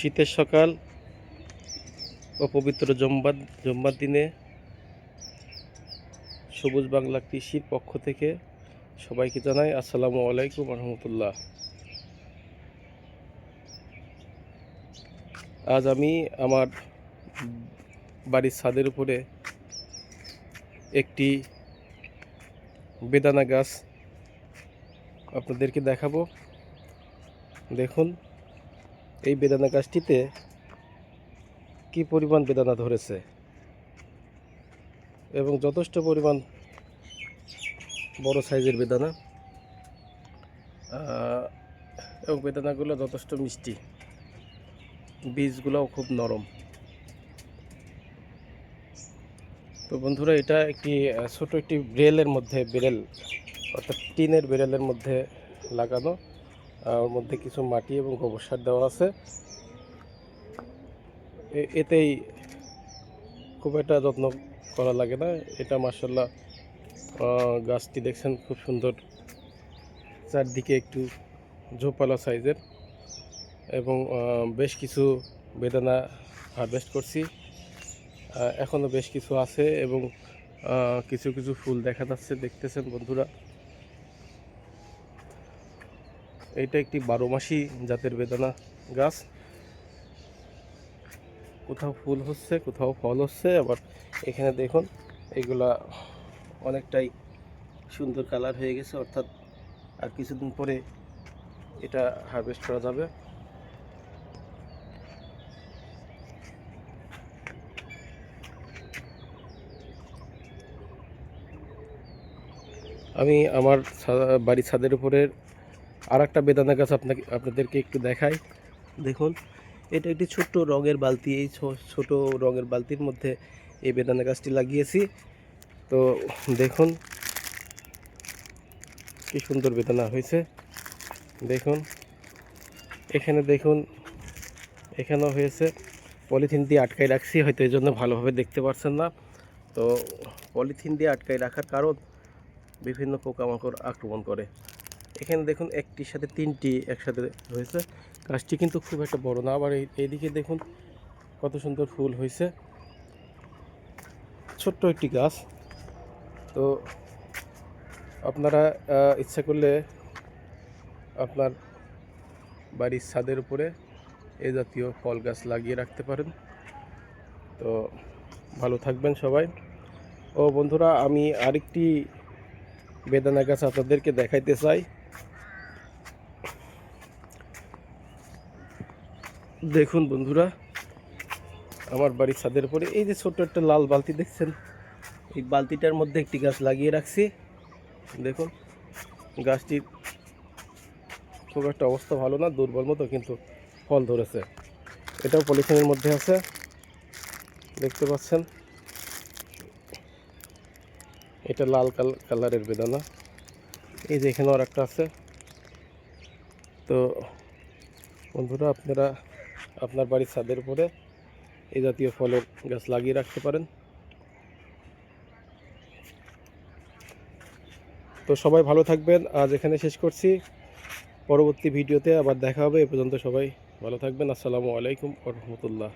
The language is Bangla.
শীতের সকাল ও পবিত্র জম্বার জম্বার দিনে সবুজ বাংলা কৃষির পক্ষ থেকে সবাইকে জানাই আসসালামু আলাইকুম রহমতুল্লাহ। আজ আমি আমার বাড়ির ছাদের উপরে একটি বেদানা গাছ আপনাদেরকে দেখাবো। দেখুন। এই বেদানা গাছটিতে কি পরিমাণ বেদানা ধরেছে? এবং যথেষ্ট পরিমাণ বড় সাইজের বেদানা এবং বেদানাগুলো যথেষ্ট মিষ্টি। বীজগুলোও খুব নরম। তো বন্ধুরা, এটা একটি ছোট একটি বেরেলের মধ্যে বেরেল অর্থাৎ টিনের বেরেলের মধ্যে লাগানো ওর মধ্যে কিছু মাটি এবং গোবর সার দেওয়া আছে। এতেই খুব একটা যত্ন করা লাগে না। এটা মার্শাল্লাহ গাছটি দেখছেন খুব সুন্দর। চারদিকে একটু ঝোপালা সাইজের এবং বেশ কিছু বেদানা হারভেস্ট করছি। আহ, এখনও বেশ কিছু আছে এবং কিছু কিছু ফুল দেখা যাচ্ছে দেখতেছেন বন্ধুরা। এটা একটি বারো মাসি জাতের বেদানা গাছ। কোথাও ফুল হচ্ছে, কোথাও ফল হচ্ছে, আবার এখানে দেখুন, এগুলা অনেকটাই সুন্দর কালার হয়ে গেছে, অর্থাৎ আর কিছুদিন পরে এটা হারভেস্ট করা যাবে। আমি আমার বাড়ির ছাদের উপরের আর একটা বেদানা গাছ আপনাকে, আপনাদেরকে একটু দেখাই। দেখুন, এটা একটি ছোট্ট রঙের বালতি, এই ছোট রঙের বালতির মধ্যে এই বেদানা গাছটি লাগিয়েছি। তো দেখুন, কি সুন্দর বেদানা হয়েছে। দেখুন, এখানে দেখুন, এখানেও হয়েছে। পলিথিন দিয়ে আটকাই রাখছি, হয়তো এই জন্য ভালোভাবে দেখতে পারছেন না। তো পলিথিন দিয়ে আটকাই রাখার কারণ বিভিন্ন পোকামাকড় আক্রমণ করে। এখানে দেখুন একটির সাথে তিনটি একসাথে হয়েছে। গাছটি কিন্তু খুব একটা বড় না, আবার এই, এইদিকে দেখুন কত সুন্দর ফুল হয়েছে। ছোট্ট একটি গাছ। তো আপনারা ইচ্ছা করলে আপনার বাড়ির ছাদের উপরে এ জাতীয় ফল গাছ লাগিয়ে রাখতে পারেন। তো ভালো থাকবেন সবাই। ও বন্ধুরা, আমি আরেকটি বেদানা গাছ আপনাদেরকে দেখাইতে চাই। দেখুন বন্ধুরা, আমার বাড়ির ছাদের উপরে এই যে ছোট্ট একটা লাল বালতি দেখছেন, এই বালতিটার মধ্যে একটি গাছ লাগিয়ে রাখছি। দেখুন, গাছটির খুব একটা অবস্থা ভালো না, দুর্বল মতো কিন্তু ফল ধরেছে। এটাও পলিথিনের মধ্যে আছে, দেখতে পাচ্ছেন। এটা লাল কাল- কালারের বেদানা। এই যে এখানেও আর একটা আছে। তো বন্ধুরা, আপনারা আপনার বাড়ির ছাদের উপরে এই জাতীয় ফলের গাছ লাগিয়ে রাখতে পারেন। তো সবাই ভালো থাকবেন। আজ এখানে শেষ করছি। পরবর্তী ভিডিওতে আবার দেখা হবে। এ পর্যন্ত সবাই ভালো থাকবেন। আসসালামু আলাইকুম রহমতুল্লাহ।